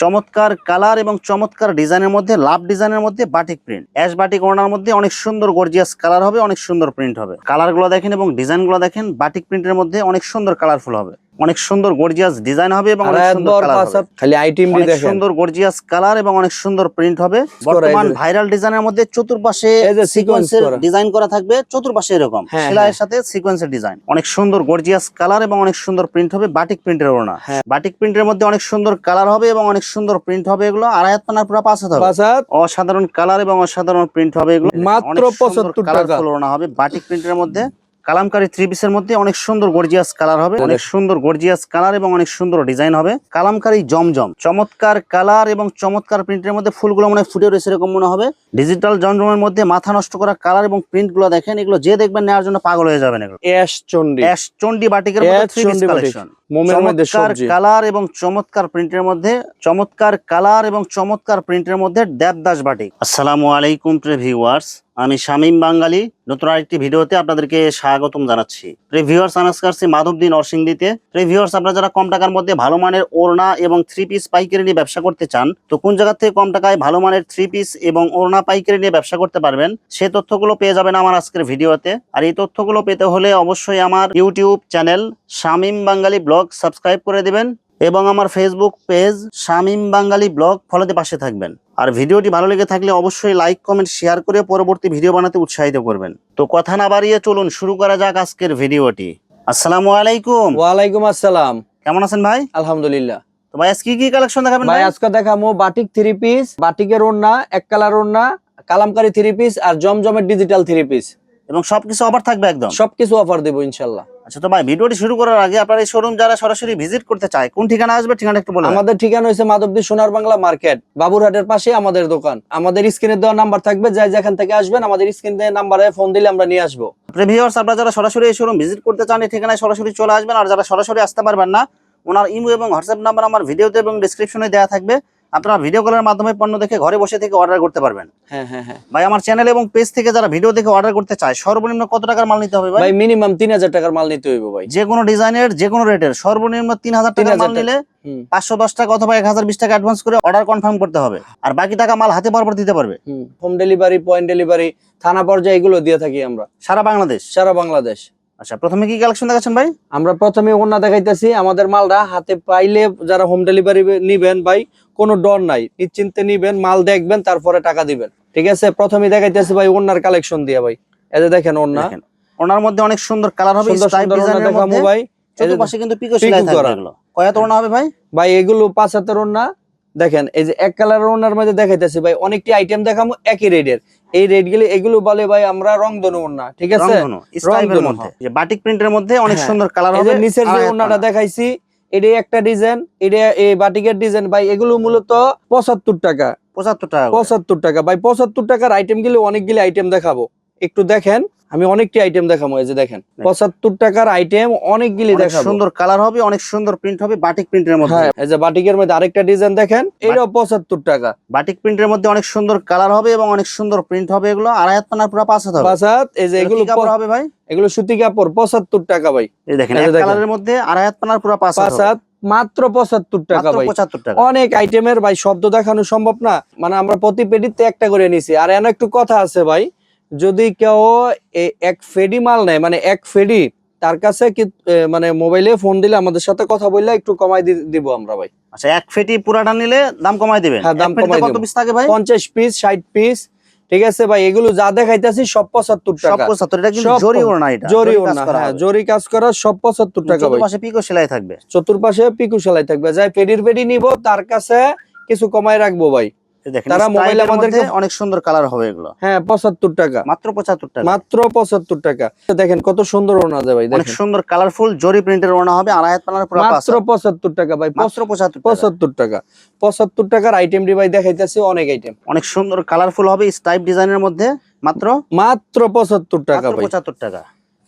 চমৎকার কালার এবং চমৎকার ডিজাইনের মধ্যে, লাভ ডিজাইনের মধ্যে বাটিক প্রিন্ট অ্যাশ বাটিক ওড়নার মধ্যে অনেক সুন্দর গর্জিয়াস কালার হবে, অনেক সুন্দর প্রিন্ট হবে। কালারগুলো দেখেন এবং ডিজাইনগুলো দেখেন বাটিক প্রিন্টের মধ্যে অনেক সুন্দর কালারফুল হবে। অনেক সুন্দর গর্জিয়াস ডিজাইন হবে এবং অনেক সুন্দর কালার খালি আইটেম দেখেন। সুন্দর গর্জিয়াস কালার এবং অনেক সুন্দর প্রিন্ট হবে। বর্তমান ভাইরাল ডিজাইনের মধ্যে চতুর্পাশে সিকোয়েন্সের ডিজাইন করা। থাকবে চতুর্পাশে এরকম। হ্যাঁ, সেলাইয়ের সাথে সিকোয়েন্সের ডিজাইন অনেক সুন্দর গর্জিয়াস কালার এবং অনেক সুন্দর প্রিন্ট হবে বাটিক প্রিন্টের ওড়না। হ্যাঁ। বাটিক প্রিন্টের মধ্যে অনেক সুন্দর কালার হবে এবং অনেক সুন্দর প্রিন্ট হবে এগুলো। আড়াই হাত পানার পুরো পাঁচ হাত হবে। পাঁচ অসাধারণ কালার এবং অসাধারণ প্রিন্ট হবে এগুলো। মাত্র 75 টাকা। ওড়না হবে বাটিক প্রিন্টের মধ্যে। কালামকারী থ্রি পিসের মধ্যে অনেক সুন্দর গর্জিয়াস কালার হবে অনেক সুন্দর গর্জিয়াস কালার এবং অনেক সুন্দর ডিজাইন হবে। কালামকারী জমজম চমৎকার কালার এবং চমৎকার প্রিন্টের মধ্যে ফুলগুলো মনে হয় ফুটে রয়েছে এরকম মনে হবে। ডিজিটাল জমজমের মধ্যে মাথা নষ্ট করা কালার এবং প্রিন্টগুলো দেখেন এগুলো যে দেখবেন নেওয়ার জন্য পাগল হয়ে যাবেন এগুলো। অ্যাশ চন্ডি। অ্যাশ চন্ডি বাটিকের মধ্যে থ্রি পিস কালেকশন মোমের মধ্যে চমৎকার সবজি। কালার এবং চমৎকার প্রিন্টের মধ্যে চমৎকার কালার এবং চমৎকার প্রিন্টের মধ্যে দেবদাস বাটিক আসসালামু আলাইকুম প্রিয় ভিউয়ার্স আমি শামীম বাঙালি। নতুন আরেকটি ভিডিওতে আপনাদেরকে স্বাগতম জানাচ্ছি। প্রিয় ভিউয়ার্স আনাসকারসি মাধবদিন অরসিংদিতে প্রিয় ভিউয়ার্স আপনারা যারা কম টাকার মধ্যে ভালো মানের ওড়না এবং থ্রি পিস পাইকারি নিয়ে ব্যবসা করতে চান তো কোন জায়গা থেকে কম টাকায় ভালো মানের থ্রি পিস এবং ওড়না পাইকারি নিয়ে ব্যবসা করতে পারবেন সে তথ্যগুলো পেয়ে যাবেন আমার আজকের ভিডিওতে। আর এই তথ্যগুলো পেতে হলে অবশ্যই আমার YouTube channel Shamim Bangali blog subscribe করে দিবেন এবং আমার Facebook page Shamim Bangali blog ফলোতে পাশে থাকবেন। আর ভিডিওটি ভালো লেগে থাকলে অবশ্যই লাইক কমেন্ট শেয়ার করে পরবর্তী ভিডিও বানাতে উৎসাহিত করবেন। তো কথা না বাড়িয়ে চলুন শুরু করা যাক আজকের ভিডিওটি। আসসালামু আলাইকুম। ওয়ালাইকুম আসসালাম। কেমন আছেন ভাই? আলহামদুলিল্লাহ। তো ভাই আজকে কি কি কালেকশন দেখাবেন ভাই আজকে দেখামো বাটিক থ্রি পিস বাটিকের ওড়না এক কালার ওড়না কালামকারী থ্রি পিস আর জমজমের ডিজিটাল থ্রি পিস এবং সবকিছু অফার থাকবে একদম? সবকিছু অফার দেবো ইনশাল্লাহ। আচ্ছা তো ভাই ভিডিওটি শুরু করার আগে আপনার এই শোরুম যারা সরাসরি ভিজিট করতে চায় কোন ঠিকানা আসবে ঠিকানা একটু বলুন আমাদের ঠিকানা হয়েছে মাধবদী সোনার বাংলা মার্কেট বাবুরহাটের পাশে আমাদের দোকান। আমাদের স্ক্রিনে দেওয়া নাম্বার থাকবে যাই যেখান থেকে আসবেন আমাদের স্ক্রিন দেওয়া নাম্বারে ফোন দিলে আমরা নিয়ে আসব। প্রিভিউয়ার্স আপনারা যারা সরাসরি এই শোরুম ভিজিট করতে চান এই ঠিকানায় সরাসরি চলে আসবেন আর যারা সরাসরি আসতে পারবেন না ওনার ইমো এবং হোয়াটসঅ্যাপ নাম্বার আমার ভিডিওতে এবং ডিসক্রিপশনে দেওয়া থাকবে। আপনারা ভিডিও কলের মাধ্যমে পণ্য দেখে ঘরে বসে থেকে অর্ডার করতে পারবেন। হ্যাঁ হ্যাঁ হ্যাঁ। ভাই আমার চ্যানেল এবং পেজ থেকে যারা ভিডিও দেখে অর্ডার করতে চায় সর্বনিম্ন কত টাকার মাল নিতে হবে ভাই? ভাই মিনিমাম তিন হাজার টাকার মাল নিতে হইব ভাই। যে কোনো ডিজাইনের যে কোনো রেটের সর্বনিম্ন তিন হাজার টাকার মাল নিলে হুম। পাঁচশো দশ টাকা অথবা এক হাজার বিশ টাকা অ্যাডভান্স করে অর্ডার কনফার্ম করতে হবে। আর বাকি টাকা মাল হাতে পর দিতে পারবে। হোম ডেলিভারি পয়েন্ট ডেলিভারি থানা পর্যায়ে এগুলো দিয়ে থাকি আমরা। সারা বাংলাদেশ। সারা বাংলাদেশ। আচ্ছা প্রথমে কি কালেকশন দেখাচ্ছেন ভাই? আমরা প্রথমে ওনা দেখাইতেছি আমাদের মালটা হাতে পাইলে যারা হোম ডেলিভারি নিবেন ভাই কোনো ডর নাই। নিশ্চিন্তে নিবেন মাল দেখবেন তারপরে টাকা দিবেন। ঠিক আছে? প্রথমে দেখাইতেছি ভাই ওনার কালেকশন দিয়ে ভাই। এই যে দেখেন ওনা ওনার মধ্যে অনেক সুন্দর কালার হবে সুন্দর সুন্দর ওনা দেখাবো ভাই। চতুর্পাশে কিন্তু পিকো সেলাই থাকবে। এগুলো। ওড়না হবে ভাই? ভাই এগুলো পাঁচ হাতের ওনা দেখেন এই যে এক কালার ওনার মধ্যে দেখাইতেছি ভাই অনেকটি আইটেম দেখাবো একই রেটের এই রেড গুলি এগুলো বলে ভাই আমরা রং দনু ওনা ঠিক আছে? বাটিক প্রিন্টের মধ্যে। অনেক হ্যাঁ। সুন্দর কালার হবে। নিচের যে ওনাটা দেখাইছি এটাই একটা ডিজাইন এটা এই বাটিকের ডিজাইন ভাই এগুলো মূলত পঁচাত্তর টাকা। 75 টাকা। পঁচাত্তর টাকা। ভাই পঁচাত্তর টাকার আইটেমগুলো অনেকগুলি আইটেম দেখাবো। একটু দেখেন। আমি অনেকটি আইটেম দেখাবো এই যে দেখেন। পঁচাত্তর টাকার আইটেম অনেকগুলি অনেক দেখাবো। সুন্দর কালার হবে অনেক সুন্দর প্রিন্ট হবে বাটিক প্রিন্টের মধ্যে। হ্যাঁ এই যে বাটিকের মধ্যে আরেকটা ডিজাইন দেখেন এটাও পঁচাত্তর টাকা। বাটিক প্রিন্টের মধ্যে অনেক সুন্দর কালার হবে এবং অনেক সুন্দর প্রিন্ট হবে এগুলো। আড়াই হাত পানার পুরো পাঁচ হাত হবে। পাঁচাত এই যে এগুলো কাপড় হবে ভাই? এগুলো সুতি কাপড় পঁচাত্তর টাকা ভাই। এই দেখেন। কালারের মধ্যে আড়াই হাত পানার পুরো পাঁচ হাত মাত্র পঁচাত্তর টাকা ভাই। 75 টাকা। অনেক আইটেমের ভাই শব্দ দেখানো সম্ভব না। মানে আমরা প্রতি পেটিতে একটা করে নিছি। আর এন একটু কথা আছে ভাই যদি কেউ এক ফেডি মাল নেয় মানে এক ফেডি তার কাছে কি মানে মোবাইলে ফোন দিলে আমাদের সাথে কথা বললে একটু কমাই দিব আমরা ভাই। আচ্ছা এক ফেটি পুরাটা নিলে দাম কমাই দিবেন? হ্যাঁ, দাম কমাই কত পিস থাকে ভাই? পঞ্চাশ পিস ষাট পিস ঠিক আছে ভাই? এগুলো যা দেখাইতেছি সব পঁচাত্তর সব 75 এটা কিন্তু জরি ওড়না এটা। জরি ওনা হ্যাঁ জরি কাজ করা সব পঁচাত্তর টাকা ভাই। চতুর্পাশে পিকো সেলাই থাকবে। চতুর্পাশে পিকু সেলাই থাকবে। যাই পেডির পেডি নিব তার কাছে কিছু কমাই রাখব ভাই। তারা মোবাইলে স্ট্রাইপের অনেক সুন্দর কালার হবে এগুলো। হ্যাঁ পঁচাত্তর টাকা। মাত্র 75 টাকা। মাত্র পঁচাত্তর টাকা। দেখেন কত সুন্দর ওনা যায় ভাই অনেক সুন্দর কালারফুল জরি প্রিন্টের ওড়না হবে আড়াই পানার পুরো মাত্র পঁচাত্তর টাকা ভাই মাত্র 75 পঁচাত্তর টাকা। পঁচাত্তর টাকার আইটেম ভাই দেখাইতেছে অনেক আইটেম অনেক সুন্দর কালারফুল হবে স্টাইপ ডিজাইনের মধ্যে মাত্র মাত্র পঁচাত্তর টাকা ভাই। 75 টাকা।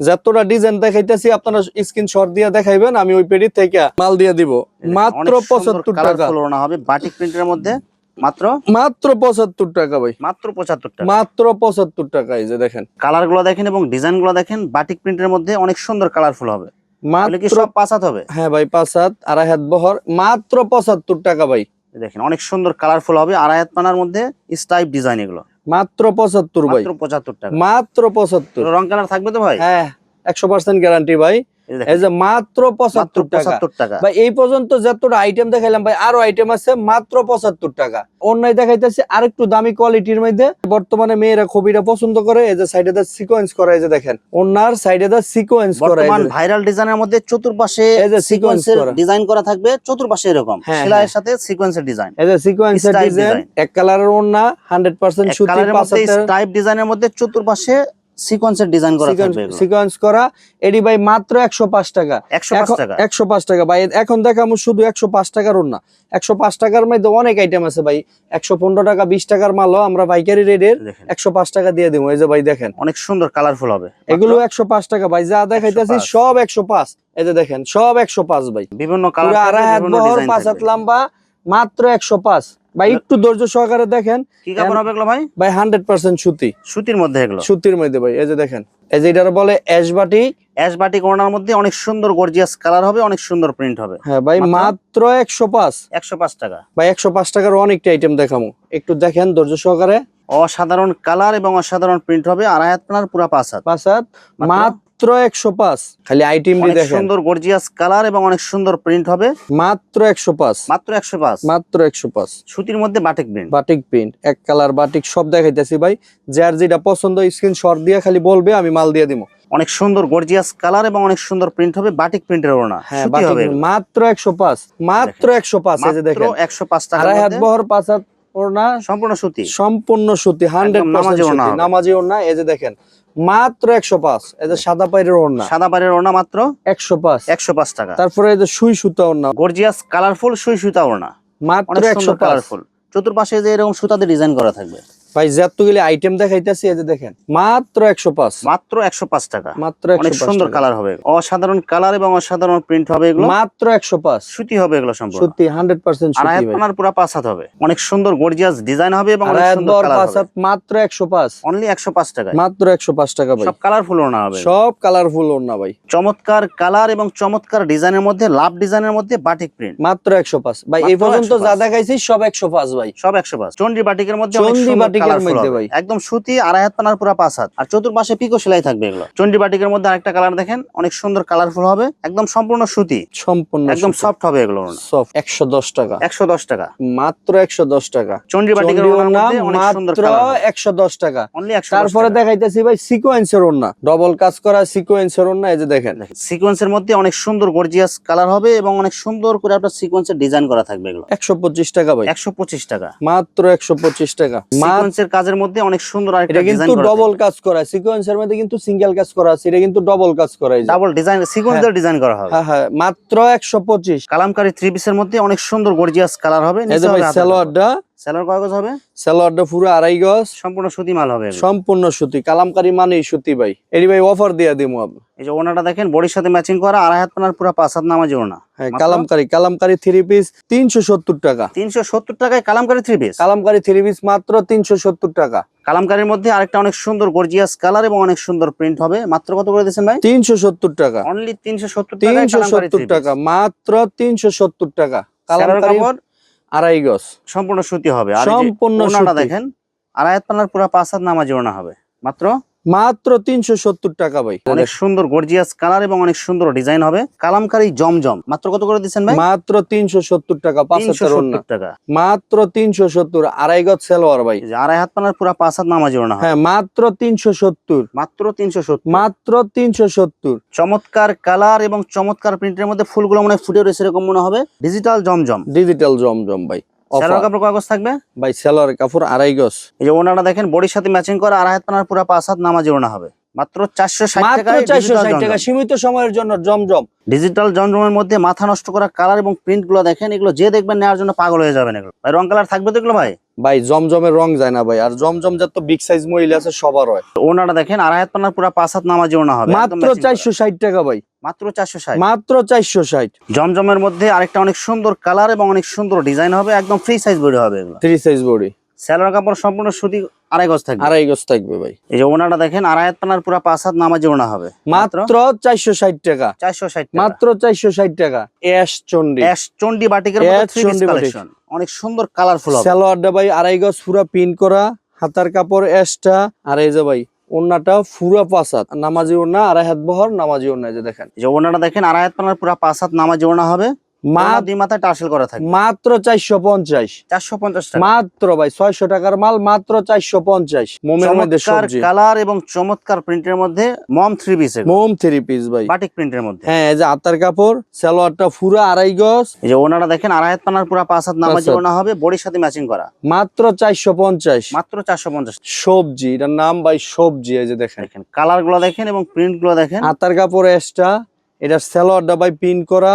যতটা ডিজাইন দেখাইতেছি আপনারা স্ক্রিনশট দিয়ে দেখাইবেন আমি ওই পেডি থেকে মাল দিয়ে দিব। মাত্র পঁচাত্তর টাকা। হবে বাটিক প্রিন্টের মধ্যে। মাত্র? মাত্র পঁচাত্তর টাকা ভাই। মাত্র 75 টাকা। মাত্র পঁচাত্তর টাকা এই যে দেখেন। কালারগুলো দেখেন এবং ডিজাইনগুলো দেখেন বাটিক প্রিন্টের মধ্যে অনেক সুন্দর কালারফুল হবে। মাত্র হ্যাঁ ভাই আড়াই হাত বহর মাত্র পঁচাত্তর টাকা ভাই। দেখেন অনেক সুন্দর কালারফুল হবে আড়াই হাত পানার মধ্যে স্টাইপ ডিজাইন এগুলো। মাত্র পঁচাত্তর ভাই। পঁচাত্তর টাকা। মাত্র পঁচাত্তর। রং কালার থাকবে তো ভাই? হ্যাঁ একশো পার্সেন্ট গ্যারান্টি ভাই। এই যে মাত্র মাত্র পঁচাত্তর টাকা। ভাই এই পর্যন্ত যতটা আইটেম দেখাইলাম ভাই আরও আইটেম আছে মাত্র পঁচাত্তর টাকা। অন্যায় দেখাইতেছে আর একটু দামি কোয়ালিটির মধ্যে। বর্তমানে মেয়েরা খুবইটা পছন্দ করে এই যে সাইডে দা সিকোয়েন্স করা এই যে দেখেন। অন্যার সাইডে দা সিকোয়েন্স করা বর্তমান ভাইরাল ডিজাইনের মধ্যে চতুর্পাশে এই যে সিকোয়েন্সের ডিজাইন করা। থাকবে চতুর্পাশে এরকম। হ্যাঁ, সেলাইয়ের সাথে সিকোয়েন্সের ডিজাইন এই যে সিকোয়েন্সের ডিজাইন এক কালারের ওন্না সুতি পাঁচ ডিজাইনের মধ্যে চতুর্পাশে সিকোয়েন্সের ডিজাইন করা সিকোয়েন্স করা এডি ভাই মাত্র একশো পাঁচ টাকা। 105 টাকা। টাকা ভাই এখন দেখামু শুধু একশো পাঁচ টাকার না একশো পাঁচ টাকার মধ্যে অনেক আইটেম আছে ভাই। একশো পনেরো টাকা বিশ টাকার মালও আমরা পাইকারি একশো পাঁচ টাকা দিয়ে দিব। এই যে ভাই দেখেন। অনেক সুন্দর কালারফুল হবে। এগুলো একশো পাঁচ টাকা ভাই যা দেখাইতেছি সব একশো পাঁচ। এই যে দেখেন সব একশো পাঁচ ভাই। বিভিন্ন কালার আড়াই হাত বহর পাঁচ হাত লম্বা মাত্র একশো পাঁচ। ভাই একটু ধৈর্য সহকারে দেখেন। কি কাপড় হবে এগুলো ভাই? ভাই হান্ড্রেড পার্সেন্ট সুতি। সুতির মধ্যে এগুলো? সুতির মধ্যে ভাই এই যে দেখেন। এই যে এটার বলে অ্যাশবাটি অ্যাশ বাটি কোনার মধ্যে অনেক সুন্দর গর্জিয়াস কালার হবে অনেক সুন্দর প্রিন্ট হবে। হ্যাঁ ভাই মাত্র? একশো পাঁচ। একশো পাঁচ টাকা। ভাই একশো পাঁচ টাকার অনেকটা আইটেম দেখামু। একটু দেখেন ধৈর্য সহকারে। অসাধারণ কালার এবং অসাধারণ প্রিন্ট হবে আর পানার পুরা পাঁচ হাত। পাঁচ হাত। মাত্র? মাত্র একশো পাঁচ। খালি আইটেম সুন্দর গর্জিয়াস কালার এবং অনেক সুন্দর প্রিন্ট হবে। মাত্র একশো পাঁচ। মাত্র একশো পাঁচ। মাত্র একশো পাঁচ। সুতির মধ্যে বাটিক প্রিন্ট। বাটিক প্রিন্ট এক কালার বাটিক সব দেখাইতেছি ভাই। যার যেটা পছন্দ দিয়ে খালি বলবে আমি মাল দিয়ে দিব অনেক সুন্দর গর্জিয়াস কালার এবং অনেক সুন্দর প্রিন্ট হবে বাটিক প্রিন্টের ওড়না। হ্যাঁ মাত্র একশো পাঁচ। মাত্র একশো পাঁচ দেখেন। একশো পাঁচ আড়াই হাত বহর পাঁচ হাত ওড়না। সম্পূর্ণ সুতি। সম্পূর্ণ সুতি হান্ড্রেড নামাজি ওড়না। নামাজি ওড়না এই যে দেখেন। মাত্র একশো পাঁচ। সাদা পাইরের ওড়না। সাদা পায়ের ওড়না মাত্র একশো পাঁচ। একশো পাঁচ টাকা। তারপরে সুই সুতা ওড়না। গর্জিয়াস কালারফুল সুই সুতা ওড়না। মাত্র একশো কালারফুল। চতুর্পাশে যে এরকম সুতাতে ডিজাইন করা থাকবে। ভাই যতগুলি আইটেম দেখাইতেছি এই যে দেখেন মাত্র একশো পাঁচ। মাত্র একশো পাঁচ টাকা। মাত্র অনেক সুন্দর কালার হবে। অসাধারণ কালার এবং অসাধারণ প্রিন্ট হবে এগুলো। মাত্র একশো পাঁচ। সুতি হবে এগুলো সম্পূর্ণ। সত্যি হান্ড্রেড পার্সেন্ট আড়াই হাত সত্যি ভাই। পানার পুরা হবে। অনেক সুন্দর গর্জিয়াস ডিজাইন হবে এবং অনেক সুন্দর বহর কালার হবে। মাত্র একশো পাঁচ। অনলি একশো পাঁচ টাকায়। মাত্র একশো পাঁচ টাকা ভাই। সব কালারফুল ওড়না হবে। সব কালারফুল ওড়না ভাই। চমৎকার কালার এবং চমৎকার ডিজাইনের মধ্যে লাভ ডিজাইনের মধ্যে বাটিক প্রিন্ট মাত্র একশো পাঁচ। ভাই এই পর্যন্ত যা দেখাইছি সব একশো পাঁচ ভাই। সব একশো পাঁচ। চন্ডি বাটিকের মধ্যে চন্ডি সুন্দর বাটিকের মধ্যে। ভাই। একদম সুতি আড়াই হাত পানার পুরা পাঁচ হাত। আর চতুর্পাশে পিকো সেলাই থাকবে এগুলো। চন্ডি বাটিকের মধ্যে আরেকটা কালার দেখেন অনেক সুন্দর কালারফুল হবে একদম সম্পূর্ণ সুতি। সম্পূর্ণ একদম সফট হবে এগুলো। সফট একশো দশ টাকা। একশো দশ টাকা। মাত্র একশো দশ টাকা। চন্ডি বাটিকের ওড়না অনেক সুন্দর কালার টাকা। তারপরে দেখাইতেছি ভাই সিকোয়েন্সের ওড়না। ডবল কাজ করা সিকোয়েন্সের ওড়না এই যে দেখেন। সিকোয়েন্সের মধ্যে অনেক সুন্দর গর্জিয়াস কালার হবে এবং অনেক সুন্দর করে আপনার সিকোয়েন্সের ডিজাইন করা থাকবে এগুলো। একশো পঁচিশ টাকা ভাই। একশো পঁচিশ টাকা। মাত্র একশো পঁচিশ টাকা। মাত্র সিকোয়েন্সের কাজের মধ্যে অনেক সুন্দর আর এটা কিন্তু করা ডবল কাজ করা সিকোয়েন্সের মধ্যে কিন্তু সিঙ্গেল কাজ করা আছে। এটা কিন্তু ডবল কাজ করা ডাবল ডিজাইন সিকোয়েন্স দিয়ে ডিজাইন করা হবে। হ্যাঁ হ্যাঁ মাত্র একশো পঁচিশ। কালামকারী থ্রি পিসের মধ্যে অনেক সুন্দর গর্জিয়াস কালার হবে। এই যে ভাই সালোয়ারটা সেলার কাগজ হবে? সালোয়ারটা পুরো আড়াই গজ। সম্পূর্ণ সুতি মাল হবে। সম্পূর্ণ সুতি। কালামকারি মানেই সুতি ভাই। এটি ভাই অফার দিয়ে দিব আপনি এই যে ওনাটা দেখেন বডির সাথে ম্যাচিং করা আড়াই হাত পানার পুরো পাঁচ হাত নামাজি ওনা। হ্যাঁ মাত্র? কালামকারি কালামকারি থ্রি পিস তিনশো সত্তর টাকা। তিনশো সত্তর টাকায় Kalamkari three piece Kalamkari three piece মাত্র তিনশো সত্তর টাকা। কালামকারীর মধ্যে আরেকটা অনেক সুন্দর গর্জিয়াস কালার এবং অনেক সুন্দর প্রিন্ট হবে। মাত্র কত করে দিচ্ছেন ভাই? তিনশো সত্তর টাকা। অনলি তিনশো সত্তর তিনশো সত্তর টাকা মাত্র তিনশো সত্তর টাকা। কালামকারি আড়াই গজ। সম্পূর্ণ সুতি হবে। আর সম্পূর্ণ দেখেন আড়াই পানার পুরো পাঁচ হাত নামাজি ওনা হবে। মাত্র মাত্র তিনশো সত্তর টাকা ভাই। অনেক সুন্দর গর্জিয়াস কালার এবং অনেক সুন্দর ডিজাইন হবে। কালামকারী জমজম। মাত্র কত করে দিচ্ছেন ভাই? মাত্র তিনশো সত্তর টাকা পাঁচ তিনশো হাজার টাকা। মাত্র তিনশো সত্তর আড়াই গজ সেলোয়ার ভাই। আড়াই হাত পানার পুরো পাঁচ হাত নামাজ হবে হ্যাঁ? মাত্র তিনশো সত্তর। মাত্র তিনশো সত্তর। মাত্র তিনশো সত্তর। চমৎকার কালার এবং চমৎকার প্রিন্টের মধ্যে ফুলগুলো মনে হয় ফুটে রয়েছে এরকম মনে হবে। ডিজিটাল জমজম। ডিজিটাল জমজম ভাই। সালোয়ার Offer। কাপড় কাগজ থাকবে? ভাই সেলোয়ার কাপড় আড়াই গজ। এই যে ওনাটা দেখেন বডির সাথে ম্যাচিং করা আড়াই হাত পানার পুরো পাঁচ হাত নামাজি ওনা হবে। মাত্র চারশো ষাট টাকা সীমিত সময়ের জন্য জমজম। ডিজিটাল জমজমের মধ্যে মাথা নষ্ট করা কালার এবং প্রিন্টগুলো দেখেন এগুলো যে দেখবেন নেওয়ার জন্য পাগল হয়ে যাবেন এগুলো। রং কালার থাকবে তো এগুলো ভাই? ভাই জমজমের রং যায় না ভাই। আর জমজম যত বিগ সাইজ মহিলা আছে সবার হয়। ওনারা দেখেন আড়াই হাত পানার পুরো পাঁচ হাত নামাজি ওনা হবে মাত্র চারশো ষাট টাকা ভাই। মাত্র চারশো ষাট। মাত্র চারশো ষাট। জমজমের মধ্যে আরেকটা অনেক সুন্দর কালার এবং অনেক সুন্দর ডিজাইন হবে একদম ফ্রি সাইজ বডি হবে free three size body salwar কাপড় সম্পূর্ণ সুতি আড়াই গজ থাকবে। আড়াই গজ থাকবে ভাই। এই যে ওনাটা দেখেন আড়াই হাত পানার পুরো পাঁচ হাত নামাজি ওনা হবে। মাত্র চারশো ষাট টাকা। চারশো ষাট মাত্র চারশো ষাট টাকা। অ্যাশ চন্ডি অ্যাশ চন্ডি বাটিকের চন্ডি কালেকশন অনেক সুন্দর কালারফুল হবে। সালোয়ারটা ভাই আড়াই গজ পুরা পিন করা হাতার কাপড় অ্যাশটা। আর এই যে ভাই ওন্নাটা পুরা পাসাত নামাজি ওন্না আড়াই হাত বহর নামাজি এই যে দেখেন। যে ওনাটা দেখেন আড়াই হাত পানার পুরো পাঁচ হাত নামাজি ওনা হবে। মাত্র চারশো পঞ্চাশ। চারশো পঞ্চাশ মাত্র ভাই ছয়শো টাকার মাল মাত্র চারশো পঞ্চাশ। মোমের মধ্যে কালার এবং চমৎকার প্রিন্টের মধ্যে মম থ্রি পিস মোম থ্রি পিস ভাই। বাটিক প্রিন্টের মধ্যে। হ্যাঁ এই যে কাপড় সালোয়ারটা পুরা আড়াই গজ। এই যে ওনাটা দেখেন আড়াই হাত পানার পুরো পাঁচ হাত নামাজি পাঁচ হাত। ওনা হবে বডির সাথে ম্যাচিং করা। মাত্র চারশো পঞ্চাশ। মাত্র চারশো পঞ্চাশ সবজি এটার নাম ভাই সবজি এই যে দেখেন। দেখেন কালারগুলো দেখেন এবং প্রিন্টগুলো দেখেন। হাতার কাপড় এক্সট্রা এটার সালোয়ারটা ভাই পিন করা।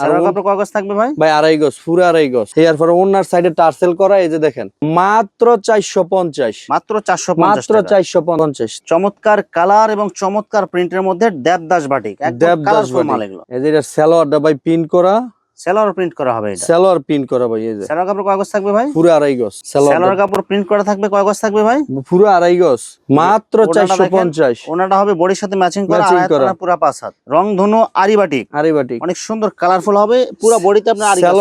আর কয় গজ থাকবে ভাই? ভাই আড়াই গজ পুরো আড়াই গজ। এরপরে ওনার সাইডে টার্সেল করা এই যে দেখেন মাত্র চারশো পঞ্চাশ। মাত্র চারশো পঞ্চাশ মাত্র চারশো পঞ্চাশ। চমৎকার কালার এবং চমৎকার প্রিন্টের মধ্যে দেবদাস বাটিক দেবদাস বাটিক। এই যে সালোয়ারটা ভাই পিন করা সেলার প্রিন্ট করা হবে এটা। সালোয়ার প্রিন্ট করা ভাই এই যে। সেলার কাপড় কয় গজ থাকবে ভাই? পুরো আড়াই গজ সেলার সালোয়ার কাপড়। প্রিন্ট করা থাকবে কয় গজ থাকবে ভাই? পুরো আড়াই গজ মাত্র ওনাটা চারশো দেখেন, পঞ্চাশ। ওনাটা হবে বডির সাথে ম্যাচিং করা। পুরো পাঁচ হাত। রং ধনু আরি বাটিক আড়াই বাটি অনেক সুন্দর কালারফুল হবে পুরো বডিতে আপনার আরি কাজ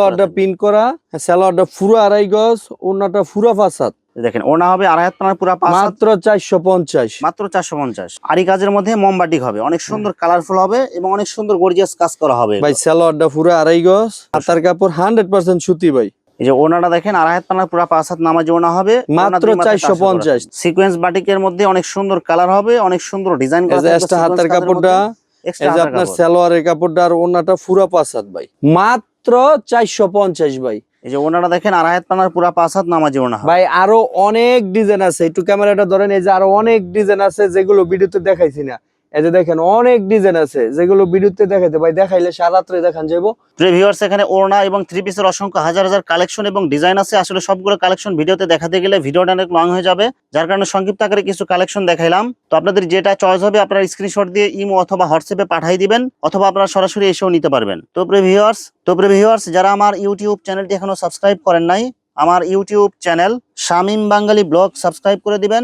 করা সালোয়ারটা পুরো আড়াই গজ ওনাটা পুরো ফাঁসাত দেখেন ওনা হবে আড়াই হাত পানার পুরো মাত্র চারশো পঞ্চাশ। মাত্র চারশো পঞ্চাশ। আরি কাজের মধ্যে মোমবাটিক হবে। অনেক সুন্দর কালারফুল হবে এবং অনেক সুন্দর গর্জিয়াস কাজ করা হবে। ভাই সালোয়ারটা পুরো আড়াই গজ। হাতার কাপড় হান্ড্রেড পার্সেন্ট সুতি ভাই। এই যে ওনাটা দেখেন আড়াই হাত পানার পুরো পাঁচ হাত নামাজ ওনা হবে। মাত্র 450 সিকোয়েন্স বাটিকের মধ্যে অনেক সুন্দর কালার হবে অনেক সুন্দর ডিজাইন extra হাতার কাপড়টা আপনার সালোয়ারের কাপড়টা আর ওনাটা পুরা পাঁচাত ভাই। মাত্র চারশো পঞ্চাশ ভাই। এই যে ওনারা দেখেন আর হাত পানার পুরো পাঁচ হাত নামাজি ওনা ভাই, আরও অনেক ডিজাইন আছে। একটু ক্যামেরাটা ধরেন, এই যে আরও অনেক ডিজাইন আছে যেগুলো ভিডিওতে দেখাইছি না। এই যে দেখেন, অনেক ডিজাইন আছে, যেগুলো ভিডিওতে দেখাইতে ভাই দেখাইলে সারাত্রে দেখান যাব ভিউয়ার্স এখানে ওড়না এবং থ্রি পিসের অসংখ্য হাজার হাজার কালেকশন এবং ডিজাইন আছে। আসলে সবগুলো কালেকশন ভিডিওতে দেখাতে গেলে ভিডিওটা অনেক লং হয়ে যাবে। যার কারণে সংক্ষিপ্ত আকারে কিছু কালেকশন দেখাইলাম। তো আপনাদের যেটা চয়েস হবে, আপনারা স্ক্রিনশট দিয়ে ইমো অথবা হোয়াটসঅ্যাপে পাঠিয়ে দিবেন, অথবা আপনারা সরাসরি এসেও নিতে পারবেন। তো প্রিয় তো প্রিয় যারা আমার ইউটিউব চ্যানেলটি এখনও সাবস্ক্রাইব করেন নাই, আমার YouTube channel Shamim Bangali vlog subscribe করে দিবেন।